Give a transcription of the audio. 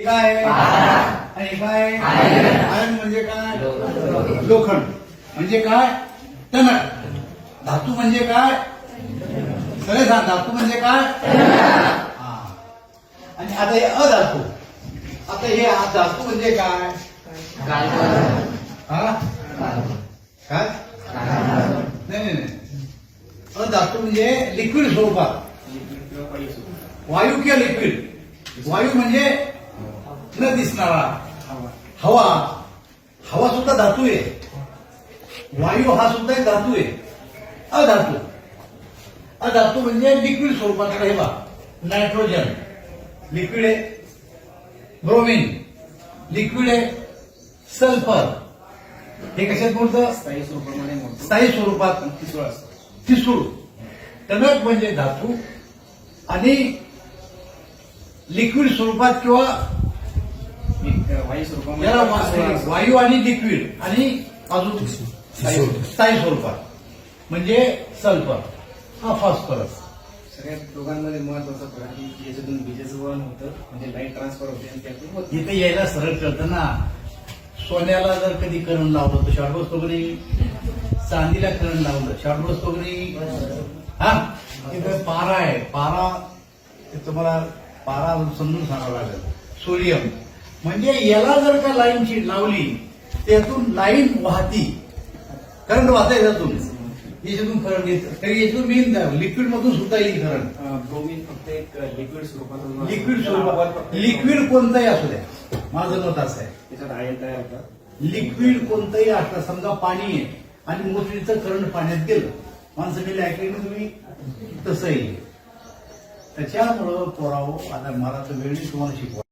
काय? आणि काय? आयर्न म्हणजे काय? लोखंड. म्हणजे काय? टणक धातू म्हणजे काय? सगळे सांग धातू म्हणजे काय? हा. आणि आता हे अधातू. आता हे धातू म्हणजे काय? हा? काय? नाही नाही नाही. अधातू म्हणजे लिक्विड स्वरूपात. वायू किंवा लिक्विड. वायू म्हणजे न दिसणारा हवा. हवा सुद्धा धातू आहे. वायू हा सुद्धा एक धातू आहे. अधातू. अधातू म्हणजे लिक्विड स्वरूपातला हे बा नायट्रोजन. लिक्विड आहे. ब्रोमिन. लिक्विड आहे. सल्फर. हे कशात बोलतं स्थायी स्वरूपामध्ये स्थायी स्वरूपात ठिसूळ असतो. ठिसूळ टणक म्हणजे धातू आणि लिक्विड स्वरूपात किंवा वायू याला. वायू आणि लिक्विड आणि अजून स्थायी स्थायी स्वरूपात म्हणजे सल्फर हा फॉस्फरस सगळ्यात दोघांमध्ये महत्त्वाचा फरक आहे की याच्यातून विजेचं वहन होतं म्हणजे लाइट ट्रान्सफर होते आणि त्यातून. इथे यायला सरळ कळतं ना. सोन्याला जर कधी करंट लावलं तर शॉर्ट बसतो की नाही चांदीला करंट लावलं शॉर्ट बसतो की नाही हा? तिथे पारा आहे. पारा ते तुम्हाला पारा समजून सांगावं लागेल. सोडियम. म्हणजे याला जर का लाईनची लावली त्यातून लाईन वाहती. करंट वाहता त्यातून. याच्यातून करंट येत. तरी याच्यातून मेन लिक्विड मधून सुद्धा येईल करंट ब्रोमीन फक्त एक लिक्विड स्वरूपात. लिक्विड स्वरूपात लिक्विड कोणतंही असू द्या. माझं मत असं आहे. त्याच्यात आयन तयार होतात लिक्विड कोणतंही असलं समजा पाणी आहे आणि मोटरीचं करंट पाण्यात गेलं. माणसं गेले ऐकले ना तुम्ही? तसंही. त्याच्यामुळं पोराव आता मला तर वेळ तुम्हाला शिकवा.